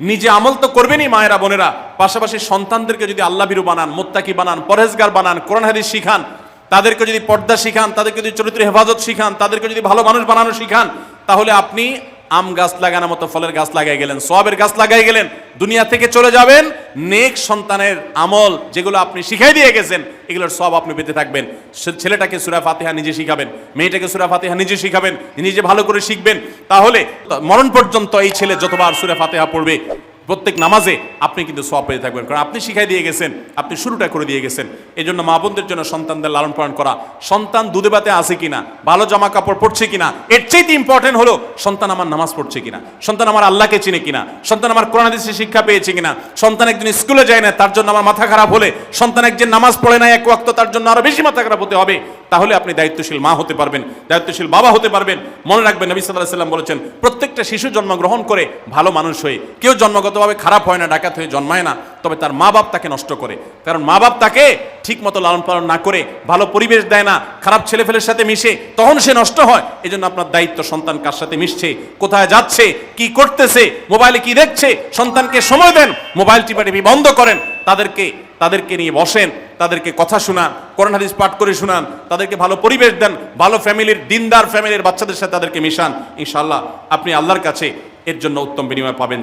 নিজে আমল তো করবেনই মায়েরা, বোনেরা। পাশাপাশি সন্তানদেরকে যদি আল্লাহ বিরু বানান, মোত্তাকি বানান পরেজগার বানান, কোরআন হাদিস শিখান, তাদেরকে যদি পর্দা শিখান, তাদেরকে যদি চরিত্র হেফাজত শিখান, তাদেরকে যদি ভালো মানুষ বানানো শিখান, তাহলে আপনি আম গাছ লাগানোর মতো ফলের গাছ লাগাই গেলেন, সোয়াবের গাছ লাগাই গেলেন, দুনিয়া থেকে চলে যাবেন নেক সন্তানের আমল যেগুলো আপনি শিখাই দিয়ে গেছেন, এগুলোর সব আপনি পেতে থাকবেন। ছেলেটাকে সুরা ফাতিহা নিজে শিখাবেন, মেয়েটাকে সুরা ফাতিহা নিজে শিখাবেন, নিজে ভালো করে শিখবেন। তাহলে মরণ পর্যন্ত এই ছেলে যতবার সুরা ফাতিহা পড়বে, প্রত্যেক নামাজে আপনি কিন্তু সব পেয়ে থাকবেন। কারণ আপনি শিখাই দিয়ে গেছেন, আপনি শুরুটা করে দিয়ে গেছেন। এই জন্য মা বোনদের জন্য সন্তানদের লালন পালন করা। সন্তান দুধে বাতে আছে কিনা, ভালো জামা কাপড় পড়ছে কিনা, এর চাইতে ইম্পর্টেন্ট হলো সন্তান আমার নামাজ পড়ছে কিনা, সন্তান আমার আল্লাহকে চিনে কিনা, সন্তান আমার কোরআন হাদিসে শিক্ষা পেয়েছে কিনা, সন্তান একদিন স্কুলে যায় না, তার জন্য আমার মাথা খারাপ হলে, সন্তান একজন নামাজ পড়ে না এক ওয়াক্ত, তার জন্য আরও বেশি মাথা খারাপ হতে হবে। তাহলে আপনি দায়িত্বশীল মা হতে পারবেন, দায়িত্বশীল বাবা হতে পারবেন। মনে রাখবেন, নবী সাল্লাহ সাল্লাম বলেছেন, প্রত্যেকটা শিশু জন্মগ্রহণ করে ভালো মানুষ হয়ে, কেউ জন্মগতভাবে খারাপ হয় না ডাকাত হয়ে জন্মায় না, তবে তার মা বাপ তাকে নষ্ট করে। কারণ মা বাপ তাকে ঠিক মতো লালন পালন না করে, ভালো পরিবেশ দেয় না, খারাপ ছেলেফেলের সাথে মিশে, তখন সে নষ্ট হয়। এই জন্য আপনার দায়িত্ব সন্তান কার সাথে মিশছে, কোথায় যাচ্ছে, কি করতেছে, মোবাইলে কি দেখছে, সন্তানকে সময় দেন, মোবাইল টিপা টিপি বন্ধ করেন, তাদেরকে তাদেরকে নিয়ে বসেন, তাদেরকে কথা শোনান, কোরআন হাদিস পাঠ করে শোনান, তাদেরকে ভালো পরিবেশ দেন, ভালো ফ্যামিলির, দিনদার ফ্যামিলির বাচ্চাদের সাথে তাদেরকে মিশান। ইনশাআল্লাহ, আপনি আল্লাহর কাছে এর জন্য উত্তম বিনিময় পাবেন।